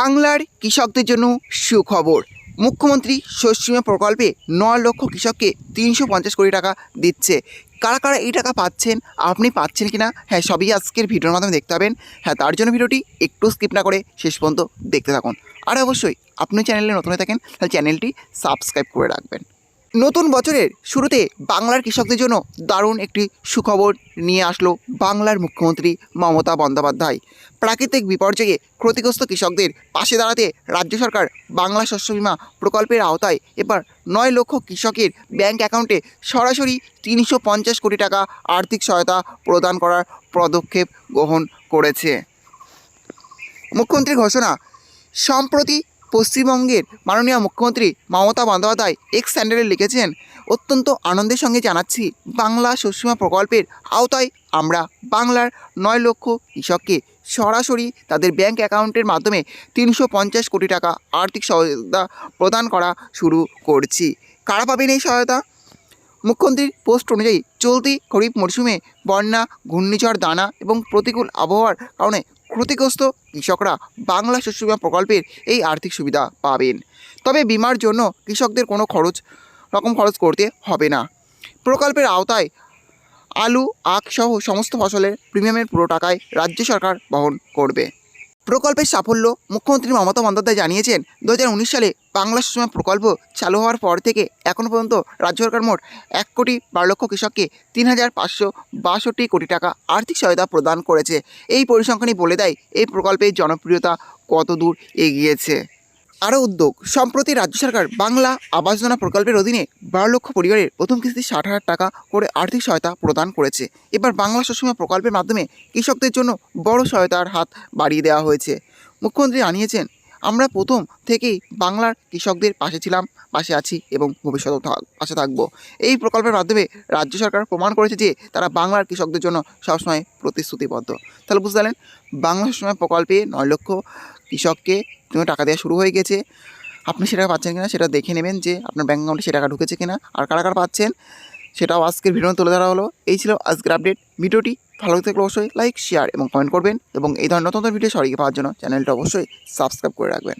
বাংলার কৃষকদের জন্য সুখবর। মুখ্যমন্ত্রী শস্য বীমা প্রকল্পে ন লক্ষ কৃষককে তিনশো পঞ্চাশ কোটি টাকা দিচ্ছে। কারা কারা এই টাকা পাচ্ছেন, আপনি পাচ্ছেন কি না হ্যাঁ সবই আজকের ভিডিওর মাধ্যমে দেখতে পাবেন। হ্যাঁ তার জন্য ভিডিওটি একটু স্কিপ না করে শেষ পর্যন্ত দেখতে থাকুন। আর অবশ্যই, আপনি চ্যানেলে নতুন হয়ে থাকেন, তাহলে চ্যানেলটি সাবস্ক্রাইব করে রাখবেন। নতুন বছরের শুরুতে বাংলার কৃষকদের জন্য দারুণ একটি সুখবর নিয়ে আসলো বাংলার মুখ্যমন্ত্রী মমতা বন্দ্যোপাধ্যায়। প্রাকৃতিক বিপর্যয়ে ক্ষতিগ্রস্ত কৃষকদের পাশে দাঁড়াতে রাজ্য সরকার বাংলা শস্য বীমা প্রকল্পের আওতায় এবার নয় লক্ষ কৃষকের ব্যাংক অ্যাকাউন্টে সরাসরি তিনশো পঞ্চাশ কোটি টাকা আর্থিক সহায়তা প্রদান করার পদক্ষেপ গ্রহণ করেছে। মুখ্যমন্ত্রীর ঘোষণা, সম্প্রতি পশ্চিমবঙ্গের মাননীয় মুখ্যমন্ত্রী মমতা বন্দ্যোপাধ্যায় এক্স স্যান্ডেলে লিখেছেন, অত্যন্ত আনন্দের সঙ্গে জানাচ্ছি, বাংলা শস্যমা প্রকল্পের আওতায় আমরা বাংলার নয় লক্ষ কৃষককে সরাসরি তাদের ব্যাংক অ্যাকাউন্টের মাধ্যমে তিনশো পঞ্চাশ কোটি টাকা আর্থিক সহায়তা প্রদান করা শুরু করছি। কারা পাবেন এই সহায়তা? মুখ্যমন্ত্রীর পোস্ট অনুযায়ী চলতি খরিফ মরশুমে বন্যা, ঘূর্ণিঝড়, দানা এবং প্রতিকূল আবহাওয়ার কারণে ক্ষতিগ্রস্ত কৃষকরা বাংলা শস্য বিমা প্রকল্পের এই আর্থিক সুবিধা পাবেন। তবে বিমার জন্য কৃষকদের কোনো খরচ, রকম খরচ করতে হবে না। প্রকল্পের আওতায় আলু, আখ সহ সমস্ত ফসলের প্রিমিয়ামের পুরো টাকায় রাজ্য সরকার বহন করবে। প্রকল্পের সাফল্য মুখ্যমন্ত্রী মমতা বন্দ্যোপাধ্যায় জানিয়েছেন দু হাজার উনিশ সালে বাংলা সুষমা প্রকল্প চালু হওয়ার পর থেকে এখনও পর্যন্ত রাজ্য সরকার মোট এক কোটি বারো লক্ষ কৃষককে তিন হাজার পাঁচশো বাষট্টি কোটি টাকা আর্থিক সহায়তা প্রদান করেছে। এই পরিসংখ্যানই বলে দেয়, এই প্রকল্পের জনপ্রিয়তা কত দূর এগিয়েছে। আরও উদ্যোগ। সম্প্রতি রাজ্য সরকার বাংলা আবাস যোজনা প্রকল্পের অধীনে বারো লক্ষ পরিবারের প্রথম কিস্তি ষাট হাজার টাকা করে আর্থিক সহায়তা প্রদান করেছে। এবার বাংলা শস্যমা প্রকল্পের মাধ্যমে কৃষকদের জন্য বড় সহায়তার হাত বাড়িয়ে দেওয়া হয়েছে। মুখ্যমন্ত্রী জানিয়েছেন আমরা প্রথম থেকেই বাংলার কৃষকদের পাশে ছিলাম, পাশে আছি এবং ভবিষ্যতেও পাশে থাকব। এই প্রকল্পের মাধ্যমে রাজ্য সরকার প্রমাণ করেছে যে তারা বাংলার কৃষকদের জন্য সবসময় প্রতিশ্রুতিবদ্ধ। তাহলে বুঝতে পারলেন, বাংলা সময় প্রকল্পে নয় লক্ষ কৃষককে টাকা দেওয়া শুরু হয়ে গেছে। আপনি সেটা পাচ্ছেন কিনা সেটা দেখে নেবেন যে আপনার ব্যাঙ্ক অ্যাকাউন্টে সে টাকা ঢুকেছে কিনা। আর কারা কারা পাচ্ছেন? সেটাও আজকের ভিডিও তুলে ধরা হলো। এই ছিল আজকের আপডেট ভিডিওটি ভালো থাকলে অবশ্যই লাইক শেয়ার এবং কমেন্ট করবেন এবং এই ধরনের নতুন ভিডিও সরিয়ে পাওয়ার জন্য চ্যানেলটা অবশ্যই সাবস্ক্রাইব করে রাখবেন।